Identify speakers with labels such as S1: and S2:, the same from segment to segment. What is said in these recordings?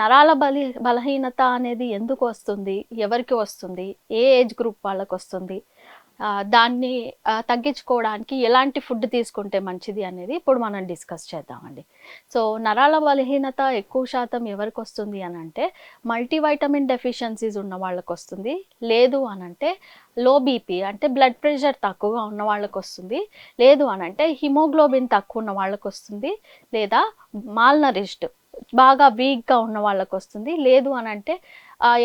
S1: నరాల బలి బలహీనత అనేది ఎందుకు వస్తుంది? ఎవరికి వస్తుంది? ఏ ఏజ్ గ్రూప్ వాళ్ళకి వస్తుంది? దాన్ని తగ్గించుకోవడానికి ఎలాంటి ఫుడ్ తీసుకుంటే మంచిది అనేది ఇప్పుడు మనం డిస్కస్ చేద్దామండి. సో నరాల బలహీనత ఎక్కువ శాతం ఎవరికి వస్తుంది అని అంటే మల్టీవైటమిన్ డెఫిషియన్సీస్ ఉన్న వాళ్ళకి వస్తుంది. లేదు అని అంటే లో బీపీ అంటే బ్లడ్ ప్రెషర్ తక్కువగా ఉన్న వాళ్ళకి వస్తుంది. లేదు అని అంటే హిమోగ్లోబిన్ తక్కువ ఉన్న వాళ్ళకి వస్తుంది. లేదా మాల్నరిష్డ్ బాగా వీక్గా ఉన్న వాళ్ళకు వస్తుంది లేదు అని అంటే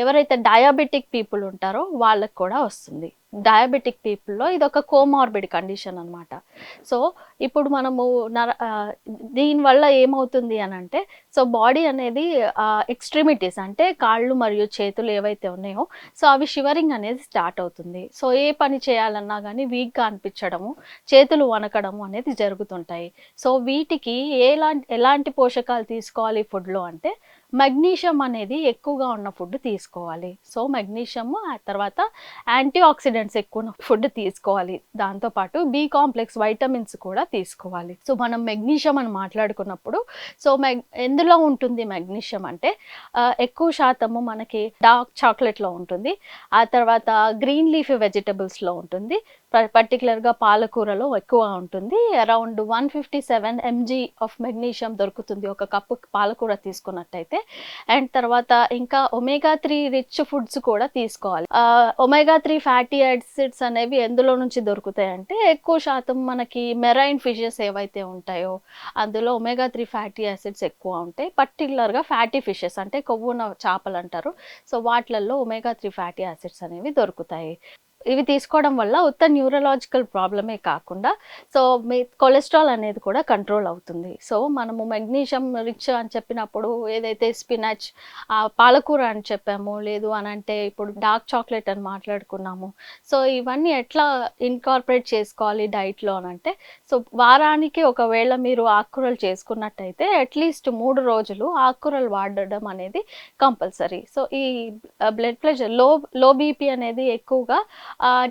S1: ఎవరైతే డయాబెటిక్ పీపుల్ ఉంటారో వాళ్ళకి కూడా వస్తుంది. డయాబెటిక్ పీపుల్లో ఇది ఒక కోమార్బిడ్ కండిషన్ అనమాట సో ఇప్పుడు మనము నర దీనివల్ల ఏమవుతుంది అని అంటే సో బాడీ అనేది ఎక్స్ట్రిమిటీస్ అంటే కాళ్ళు మరియు చేతులు ఏవైతే ఉన్నాయో సో అవి షివరింగ్ అనేది స్టార్ట్ అవుతుంది. సో ఏ పని చేయాలన్నా కానీ వీక్గా అనిపించడము చేతులు వనకడము అనేది జరుగుతుంటాయి. సో వీటికి ఎలాంటి ఎలాంటి పోషకాలు తీసుకోవాలి ఫుడ్లో అంటే మెగ్నీషియం అనేది ఎక్కువగా ఉన్న ఫుడ్ తీసుకోవాలి. సో మెగ్నీషియము ఆ తర్వాత యాంటీ ఆక్సిడెంట్స్ ఎక్కువ ఉన్న ఫుడ్ తీసుకోవాలి. దాంతోపాటు బి కాంప్లెక్స్ వైటమిన్స్ కూడా తీసుకోవాలి. సో మనం మెగ్నీషియం అని మాట్లాడుకున్నప్పుడు సో మెగ్ ఎందులో ఉంటుంది మెగ్నీషియం అంటే ఎక్కువ శాతము మనకి డార్క్ చాక్లెట్లో ఉంటుంది. ఆ తర్వాత గ్రీన్ లీఫీ వెజిటబుల్స్లో ఉంటుంది. పర్టికులర్గా పాలకూరలో ఎక్కువ ఉంటుంది. Around one fifty seven MG of magnesium దొరుకుతుంది. ఒక కప్పు పాలకూర తీసుకున్నట్టయితే. అండ్ తర్వాత ఇంకా ఒమేగా త్రీ రిచ్ ఫుడ్స్ కూడా తీసుకోవాలి. ఒమేగా త్రీ ఫ్యాటీ యాసిడ్స్ అనేవి ఎందులో నుంచి దొరుకుతాయి అంటే ఎక్కువ శాతం మనకి మెరైన్ ఫిషెస్ ఏవైతే ఉంటాయో అందులో ఒమేగా త్రీ ఫ్యాటీ యాసిడ్స్ ఎక్కువ ఉంటాయి. పర్టికులర్గా ఫ్యాటీ ఫిషెస్ అంటే కొవ్వున చేపలు అంటారు. సో వాటిలలో ఒమేగా త్రీ ఫ్యాటీ యాసిడ్స్ అనేవి దొరుకుతాయి. ఇవి తీసుకోవడం వల్ల ఉత్త న్యూరలాజికల్ ప్రాబ్లమే కాకుండా సో మీ కొలెస్ట్రాల్ అనేది కూడా కంట్రోల్ అవుతుంది. సో మనము మెగ్నీషియం రిచ్ అని చెప్పినప్పుడు ఏదైతే స్పినాచ్ పాలకూర అని చెప్పాము లేదు అని అంటే ఇప్పుడు డార్క్ చాక్లెట్ అని మాట్లాడుకున్నాము. సో ఇవన్నీ ఎట్లా ఇన్కార్పొరేట్ చేసుకోవాలి డైట్లో అని అంటే సో వారానికి ఒకవేళ మీరు ఆకుకూరలు చేసుకున్నట్టయితే అట్లీస్ట్ మూడు రోజులు ఆకుకూరలు వాడడం అనేది కంపల్సరీ. సో ఈ బ్లడ్ ప్రెషర్లో లో బీపీ అనేది ఎక్కువగా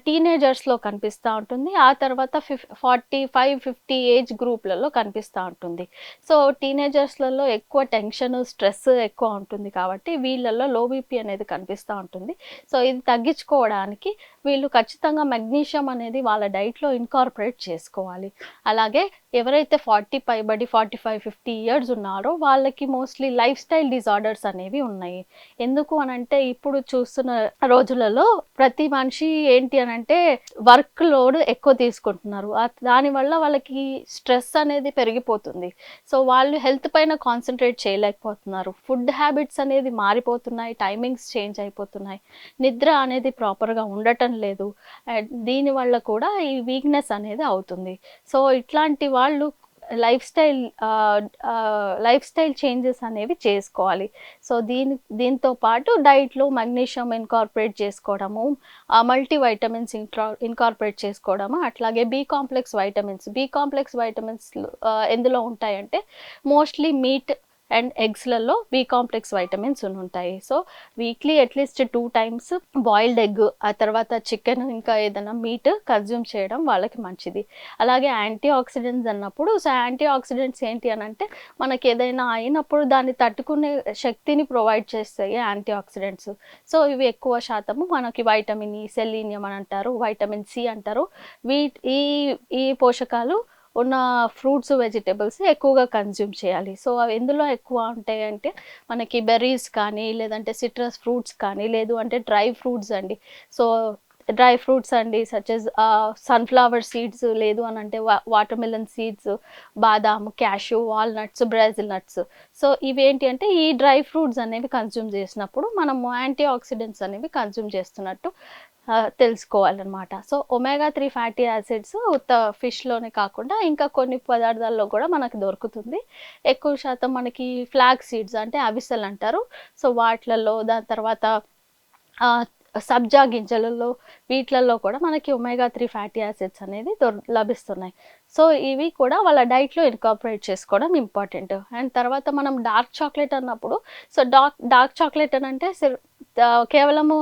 S1: టీనేజర్స్లో కనిపిస్తూ ఉంటుంది. ఆ తర్వాత ఫిఫ్ ఫార్టీ ఫైవ్ ఫిఫ్టీ ఏజ్ గ్రూప్లలో కనిపిస్తూ ఉంటుంది. సో టీనేజర్స్లలో ఎక్కువ టెన్షన్ స్ట్రెస్ ఎక్కువ ఉంటుంది కాబట్టి వీళ్ళల్లో లో బీపీ అనేది కనిపిస్తూ ఉంటుంది. సో ఇది తగ్గించుకోవడానికి వీళ్ళు ఖచ్చితంగా మెగ్నీషియం అనేది వాళ్ళ డైట్లో ఇన్కార్పొరేట్ చేసుకోవాలి. అలాగే ఎవరైతే ఫార్టీ పైబడి ఫార్టీ ఫైవ్ ఫిఫ్టీ ఇయర్స్ ఉన్నారో వాళ్ళకి మోస్ట్లీ లైఫ్ స్టైల్ డిజార్డర్స్ అనేవి ఉన్నాయి. ఎందుకు అనంటే ఇప్పుడు చూస్తున్న రోజులలో ప్రతి మనిషి ఏంటి అని అంటే వర్క్ లోడ్ ఎక్కువ తీసుకుంటున్నారు. దానివల్ల వాళ్ళకి స్ట్రెస్ అనేది పెరిగిపోతుంది. సో వాళ్ళు హెల్త్ పైన కాన్సన్ట్రేట్ చేయలేకపోతున్నారు. ఫుడ్ హ్యాబిట్స్ అనేది మారిపోతున్నాయి టైమింగ్స్ చేంజ్ అయిపోతున్నాయి. నిద్ర అనేది ప్రాపర్గా ఉండటం లేదు. అండ్ దీనివల్ల కూడా ఈ వీక్నెస్ అనేది అవుతుంది. సో ఇట్లాంటి వాళ్ళు life style life style changes అనేవి చేసుకోవాలి. సో దీని దీంతో పాటు డైట్లో మెగ్నీషియం ఇన్కార్పొరేట్ చేసుకోవడము మల్టీ వైటమిన్స్ ఇంట్రా ఇన్కార్పొరేట్ చేసుకోవడము అట్లాగే B complex vitamins. B complex vitamins ఎందులో ఉంటాయంటే మోస్ట్లీ మీట్ అండ్ ఎగ్స్లలో బి కాంప్లెక్స్ వైటమిన్స్ ఉంటాయి. So weekly at least two times boiled egg ఆ తర్వాత చికెన్ ఇంకా ఏదైనా మీట్ కన్జ్యూమ్ చేయడం వాళ్ళకి మంచిది. అలాగే యాంటీ ఆక్సిడెంట్స్ అన్నప్పుడు సో యాంటీ ఆక్సిడెంట్స్ ఏంటి అని అంటే మనకి ఏదైనా అయినప్పుడు దాన్ని తట్టుకునే శక్తిని ప్రొవైడ్ చేస్తాయి యాంటీ ఆక్సిడెంట్స్ సో ఇవి ఎక్కువ శాతము మనకి వైటమిన్ ఈ సెలీనియం అని అంటారు వైటమిన్ సి అంటారు. వీ ఈ ఈ పోషకాలు ఉన్న ఫ్రూట్స్ వెజిటేబుల్స్ ఎక్కువగా కన్జ్యూమ్ చేయాలి. సో అవి ఎందులో ఎక్కువ ఉంటాయి అంటే మనకి బెర్రీస్ కానీ లేదంటే సిట్రస్ ఫ్రూట్స్ కానీ లేదు అంటే డ్రై ఫ్రూట్స్ అండి. సో డ్రై ఫ్రూట్స్ అండి సచెస్ సన్ఫ్లవర్ సీడ్స్ లేదు అని అంటే వాటర్ మిలన్ సీడ్స్ బాదాం cashew walnuts Brazil nuts. So ఇవేంటి అంటే ఈ డ్రై ఫ్రూట్స్ అనేవి కన్జ్యూమ్ చేసినప్పుడు మనము యాంటీ ఆక్సిడెంట్స్ అనేవి కన్జ్యూమ్ చేస్తున్నట్టు తెలుసుకోవాలన్నమాట. So omega three fatty acids ఉత్త ఫిష్లోనే కాకుండా ఇంకా కొన్ని పదార్థాల్లో కూడా మనకు దొరుకుతుంది. ఎక్కువ శాతం మనకి ఫ్లాగ్ సీడ్స్ అంటే అవిసెలు అంటారు. సో వాటిలలో దాని తర్వాత సబ్జా గింజలలో వీటిలలో కూడా మనకి ఒమేగా త్రీ ఫ్యాటీ యాసిడ్స్ అనేది దొర లభిస్తున్నాయి. సో ఇవి కూడా వాళ్ళ డైట్లో ఇన్కార్పొరేట్ చేసుకోవడం ఇంపార్టెంట్. అండ్ తర్వాత మనం డార్క్ చాక్లెట్ అన్నప్పుడు సో డార్క్ డార్క్ చాక్లెట్ అని అంటే కేవలము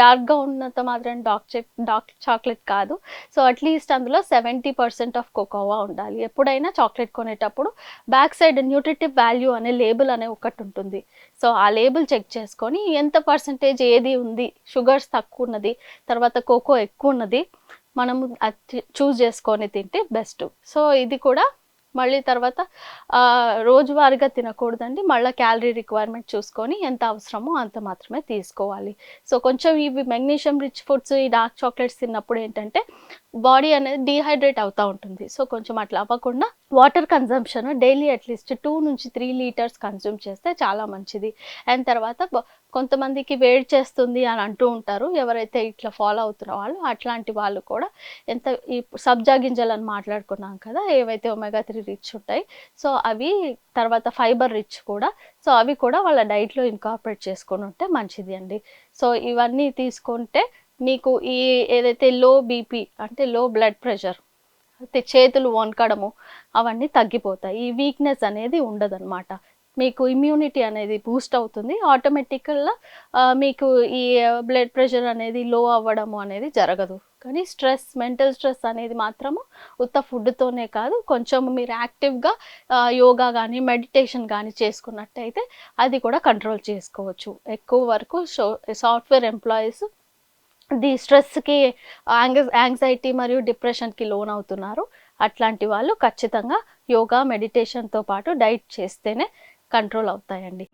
S1: డార్క్గా ఉన్నంత మాత్రం డార్క్ డార్క్ చాక్లెట్ కాదు. సో అట్లీస్ట్ అందులో సెవెంటీ పర్సెంట్ ఆఫ్ కోకోవా ఉండాలి. ఎప్పుడైనా చాక్లెట్ కొనేటప్పుడు బ్యాక్ సైడ్ న్యూట్రిటివ్ వాల్యూ అనే లేబుల్ అనే ఒకటి ఉంటుంది. సో ఆ లేబుల్ చెక్ చేసుకొని ఎంత పర్సంటేజ్ ఏది ఉంది షుగర్స్ తక్కువ ఉన్నది తర్వాత కోకో ఎక్కువ ఉన్నది మనము అది చూస్ చేసుకొని తింటే బెస్ట్ సో ఇది కూడా మళ్ళీ తర్వాత రోజువారీగా తినకూడదండి. మళ్ళీ క్యాలరీ రిక్వైర్మెంట్ చూసుకొని ఎంత అవసరమో అంత మాత్రమే తీసుకోవాలి. సో కొంచెం ఇవి మెగ్నీషియం రిచ్ ఫుడ్స్ ఈ డార్క్ చాక్లెట్స్ తిన్నప్పుడు ఏంటంటే బాడీ అనేది డీహైడ్రేట్ అవుతూ ఉంటుంది. సో కొంచెం అట్లా అవ్వకుండా water consumption daily at least two నుంచి త్రీ లీటర్స్ కన్జ్యూమ్ చేస్తే చాలా మంచిది. అండ్ తర్వాత కొంతమందికి వేడి చేస్తుంది అని అంటూ ఉంటారు. ఎవరైతే ఇట్లా ఫాలో అవుతున్న వాళ్ళు అట్లాంటి వాళ్ళు కూడా ఎంత ఈ సబ్జా గింజలు అని మాట్లాడుకున్నాం కదా ఏవైతే ఒమెగా త్రీ రిచ్ ఉంటాయి సో అవి తర్వాత ఫైబర్ రిచ్ కూడా సో అవి కూడా వాళ్ళ డైట్లో ఇన్కార్పొరేట్ చేసుకొని ఉంటే మంచిది అండి. సో ఇవన్నీ తీసుకుంటే మీకు ఈ ఏదైతే లో బీపీ అంటే లో బ్లడ్ ప్రెషర్ అయితే చేతులు వణకడము అవన్నీ తగ్గిపోతాయి. ఈ వీక్నెస్ అనేది ఉండదన్నమాట. మీకు ఇమ్యూనిటీ అనేది బూస్ట్ అవుతుంది. ఆటోమేటిక్గా మీకు ఈ బ్లడ్ ప్రెషర్ అనేది లో అవ్వడము అనేది జరగదు. కానీ స్ట్రెస్ మెంటల్ స్ట్రెస్ అనేది మాత్రము ఉత్త ఫుడ్తోనే కాదు కొంచెం మీరు యాక్టివ్గా యోగా కానీ మెడిటేషన్ కానీ చేసుకున్నట్టయితే అది కూడా కంట్రోల్ చేసుకోవచ్చు. ఎక్కువ వరకు సాఫ్ట్వేర్ ఎంప్లాయీస్ ది స్ట్రెస్కి యాంగ్ యాంగ్జైటీ మరియు డిప్రెషన్కి లోన్ అవుతున్నారు అట్లాంటి వాళ్ళు ఖచ్చితంగా యోగా మెడిటేషన్తో పాటు డైట్ చేస్తేనే కంట్రోల్ అవుతాయండి.